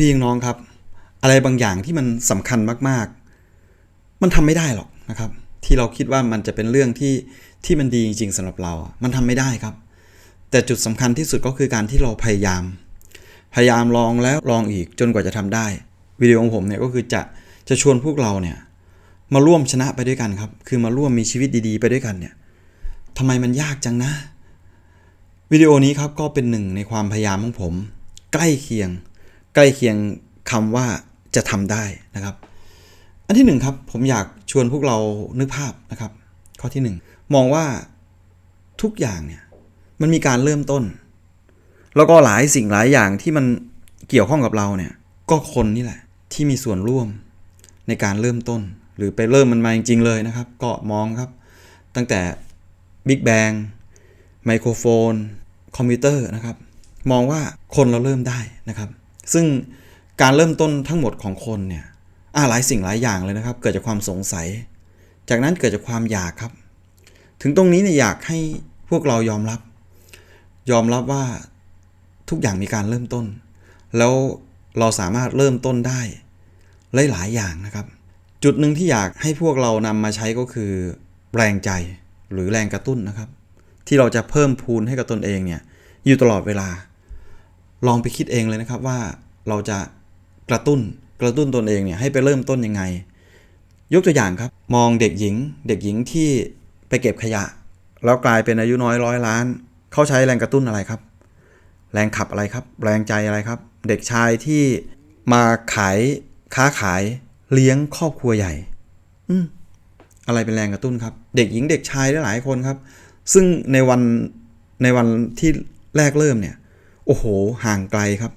พี่ๆน้องครับ อะไรบางอย่างที่มันสำคัญมากๆ มันทำไม่ได้หรอกนะครับ ที่เราคิดว่ามันจะเป็นเรื่องที่ที่มันดีจริงๆสำหรับเรา มันทำไม่ได้ครับ แต่จุดสำคัญที่สุดก็คือการที่เราพยายาม พยายามลองแล้วลองอีกจนกว่าจะทำได้วิดีโอของผมเนี่ยก็คือจะจะชวนพวกเราเนี่ยมาร่วมชนะไปด้วยกันครับ คือมาร่วมมีชีวิตดีๆ ไปด้วยกันเนี่ยทำไมมันยากจังนะ วิดีโอนี้ครับก็เป็นหนึ่งในความพยายามของผม ใกล้เคียง ใกล้เคียงคำว่าจะทำได้นะครับ อันที่หนึ่งครับ ผมอยากชวนพวกเรานึกภาพนะครับ ข้อที่หนึ่งมองว่าทุกอย่างเนี่ยมันมีการเริ่มต้น แล้วก็หลายสิ่งหลายอย่างที่มันเกี่ยวข้องกับเราเนี่ยก็คนนี่แหละที่มีส่วนร่วมในการเริ่มต้น หรือไปเริ่มมันมาจริงๆเลยนะครับ ก็มองครับ ตั้งแต่ Big Bang ไมโครโฟน คอมพิวเตอร์นะครับ มองว่าคนเราเริ่มได้นะครับ ซึ่งการเริ่มต้นทั้งหมดของคนเนี่ยหลายสิ่งหลายอย่างเลยนะครับ เกิดจากความสงสัย จากนั้นเกิดจากความอยากครับ ถึงตรงนี้เนี่ยอยากให้พวกเรายอมรับ ยอมรับว่าทุกอย่างมีการเริ่มต้น แล้วเราสามารถเริ่มต้นได้หลายๆอย่างนะครับ จุดหนึ่งที่อยากให้พวกเรานำมาใช้ก็คือ แรงใจหรือแรงกระตุ้นนะครับ ที่เราจะเพิ่มพูนให้กับตนเองเนี่ยอยู่ตลอดเวลา ลองไปคิดเองเลยนะครับว่าเราจะกระตุ้นกระตุ้นตนเองเนี่ยให้ไปเริ่มต้นยังไง ยกตัวอย่างครับ มองเด็กหญิง เด็กหญิงที่ไปเก็บขยะ แล้วกลายเป็นอายุน้อยร้อยล้าน เขาใช้แรงกระตุ้นอะไรครับ แรงขับอะไรครับ แรงใจอะไรครับ เด็กชายที่มาขายค้าขายเลี้ยงครอบครัวใหญ่ อืมอะไรเป็นแรงกระตุ้นครับ เด็กหญิงเด็กชายหลายคนครับ ซึ่งในวันในวันที่แรกเริ่มเนี่ย อ้โห ห่างไกลครับ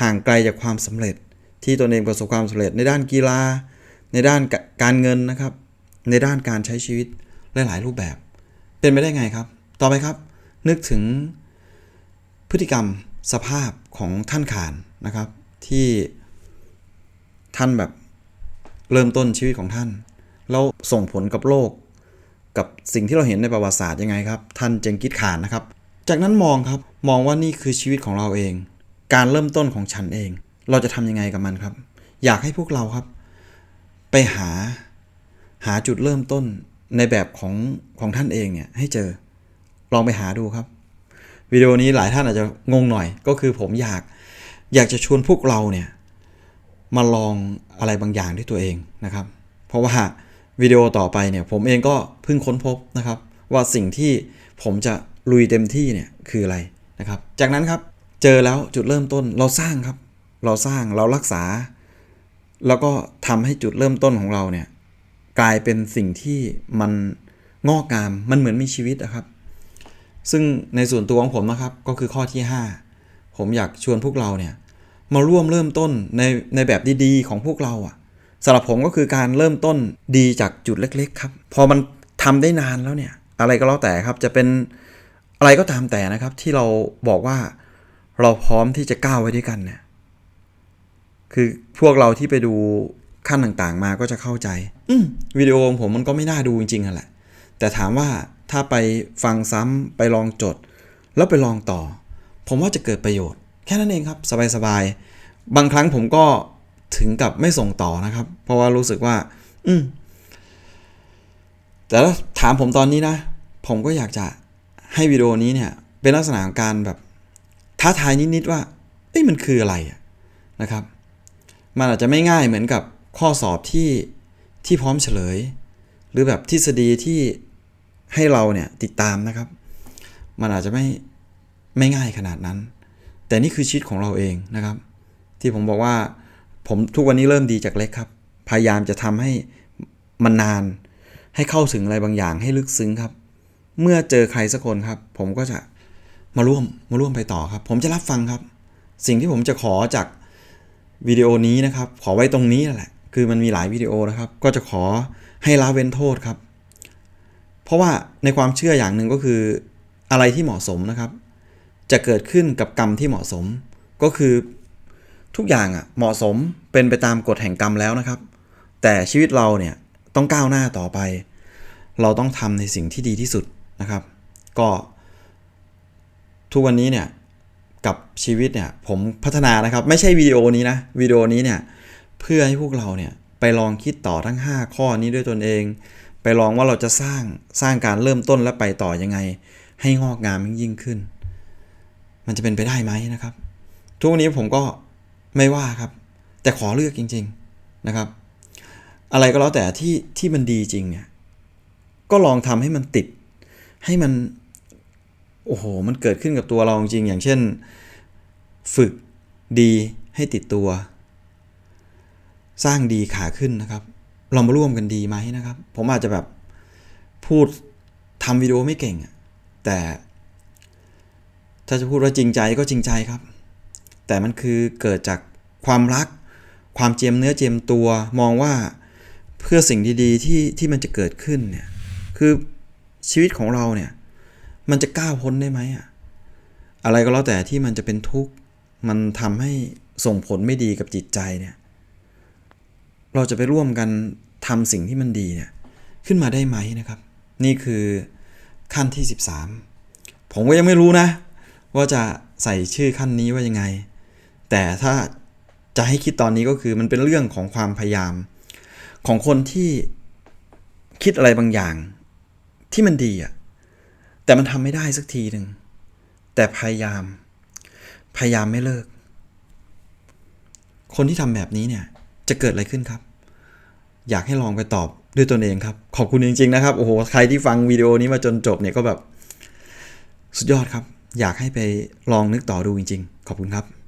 ห่างไกลจากความสำเร็จ ที่ตนเองประสบความสำเร็จในด้านกีฬา ในด้านการเงินนะครับ ในด้านการใช้ชีวิตหลาย ๆ รูปแบบ เป็นไปได้ไงครับ ต่อไปครับ นึกถึงพฤติกรรมสภาพของท่านขานนะครับ ที่ท่านแบบเริ่มต้นชีวิตของท่าน แล้วส่งผลกับโลก กับสิ่งที่เราเห็นในประวัติศาสตร์ยังไงครับ ท่านเจงกิดขานนะครับ จากนั้นมองครับมองว่านี่คือชีวิตของเราเอง การเริ่มต้นของฉันเอง เราจะทำยังไงกับมันครับ อยากให้พวกเราครับ ไปหาหาจุดเริ่มต้นในแบบของของท่านเองเนี่ยให้เจอ ลองไปหาดูครับวิดีโอนี้หลายท่านอาจจะงงหน่อย ก็คือผมอยากอยากจะชวนพวกเราเนี่ยมาลองอะไรบางอย่างด้วยตัวเองนะครับ เพราะว่าวิดีโอต่อไปเนี่ยผมเองก็เพิ่งค้นพบนะครับ ว่าสิ่งที่ผมจะ ลุยเต็มที่เนี่ยคืออะไรนะครับ จากนั้นครับเจอแล้วจุดเริ่มต้นเราสร้างครับ เราสร้างเรารักษา แล้วก็ทำให้จุดเริ่มต้นของเราเนี่ยกลายเป็นสิ่งที่มันงอกงามมันเหมือนมีชีวิตนะครับ ซึ่งในส่วนตัวของผมนะครับก็คือข้อที่ 5 ผมอยากชวนพวกเราเนี่ยมาร่วมเริ่มต้นในในแบบดีๆของพวกเราอะ่ะสำหรับผมก็คือการเริ่มต้นดีจากจุดเล็ก ๆ ครับ พอมันทำได้นานแล้วเนี่ย อะไรก็แล้วแต่ครับจะเป็น อะไรก็ตามแต่นะครับที่เราบอกว่าเราพร้อมที่จะก้าวไว้ด้วยกันเนี่ยคือพวกเราที่ไปดูขั้นต่างๆมาก็จะเข้าใจ อืมวิดีโอของผมมันก็ไม่น่าดูจริงๆอะแหละ แต่ถามว่าถ้าไปฟังซ้ำไปลองจด แล้วไปลองต่อ ผมว่าจะเกิดประโยชน์ แค่นั้นเองครับ สบายๆ บางครั้งผมก็ถึงกับไม่ส่งต่อนะครับ เพราะว่ารู้สึกว่า อืมแต่ถ้าถามผมตอนนี้นะ ผมก็อยากจะ ให้วิดีโอนี้เนี่ยเป็นลักษณะของการแบบท้าทายนิดๆว่าเอ้ยมันคืออะไรนะครับ มันอาจจะไม่ง่ายเหมือนกับข้อสอบที่ที่พร้อมเฉลย หรือแบบทฤษฎีที่ให้เราเนี่ยติดตามนะครับ มันอาจจะไม่ไม่ง่ายขนาดนั้น แต่นี่คือชีวิตของเราเองนะครับ ที่ผมบอกว่าผมทุกวันนี้เริ่มดีจากเล็กครับ พยายามจะทำให้มันนาน ให้เข้าถึงอะไรบางอย่างให้ลึกซึ้งครับ เมื่อเจอใครสักคนครับ ผมก็จะมาร่วมมาร่วมไปต่อครับ ผมจะรับฟังครับ สิ่งที่ผมจะขอจากวิดีโอนี้นะครับ ขอไว้ตรงนี้แหละ คือมันมีหลายวิดีโอนะครับ ก็จะขอให้ละเว้นโทษครับ เพราะว่าในความเชื่ออย่างหนึ่งก็คืออะไรที่เหมาะสมนะครับ จะเกิดขึ้นกับกรรมที่เหมาะสม ก็คือทุกอย่างอะเหมาะสมเป็นไปตามกฎแห่งกรรมแล้วนะครับ แต่ชีวิตเราเนี่ยต้องก้าวหน้าต่อไป เราต้องทำในสิ่งที่ดีที่สุด นะครับ ก็ทุกวันนี้เนี่ยกับชีวิตเนี่ยผมพัฒนานะครับ ไม่ใช่วิดีโอนี้นะวิดีโอนี้เนี่ยเพื่อให้พวกเราเนี่ยไปลองคิดต่อทั้ง 5 ข้อนี้ด้วยตนเอง ไปลองว่าเราจะสร้างสร้างการเริ่มต้นและไปต่อยังไง ให้งอกงามยิ่งขึ้น มันจะเป็นไปได้ไหมนะครับ ทุกวันนี้ผมก็ไม่ว่าครับ แต่ขอเลือกจริง ๆนะครับ อะไรก็แล้วแต่ที่ที่มันดีจริงเนี่ยก็ลองทำให้มันติด ให้มัน โอ้โห มันเกิดขึ้นกับตัวเราจริงอย่างเช่น ฝึกดีให้ติดตัว สร้างดีขาขึ้นนะครับ เรามาร่วมกันดีไหมนะครับ ผมอาจจะแบบพูดทำวิดีโอไม่เก่ง แต่ ถ้าจะพูดว่าจริงใจก็จริงใจครับ แต่มันคือเกิดจากความรัก ความเจียมเนื้อเจียมตัว มองว่าเพื่อสิ่งดีๆที่ที่มันจะเกิดขึ้นเนี่ย คือ ชีวิตของเราเนี่ย มันจะก้าวพ้นได้ไหมอะอะไรก็แล้วแต่ที่มันจะเป็นทุกข์ มันทำให้ส่งผลไม่ดีกับจิตใจเนี่ย เราจะไปร่วมกันทำสิ่งที่มันดีเนี่ย ขึ้นมาได้ไหมนะครับ นี่คือขั้นที่ 13 ผมก็ยังไม่รู้นะ ว่าจะใส่ชื่อขั้นนี้ว่ายังไง แต่ถ้าจะให้คิดตอนนี้ก็คือมันเป็นเรื่องของความพยายาม ของคนที่คิดอะไรบางอย่าง ที่มันดีอะแต่มันทำไม่ได้สักทีหนึ่ง แต่พยายาม พยายามไม่เลิก คนที่ทำแบบนี้เนี่ย จะเกิดอะไรขึ้นครับ อยากให้ลองไปตอบด้วยตนเองครับ ขอบคุณจริง ๆ นะครับ โอ้โห ใครที่ฟังวิดีโอนี้มาจนจบเนี่ยก็แบบ สุดยอดครับ อยากให้ไปลองนึกต่อดูจริง ๆ ขอบคุณครับ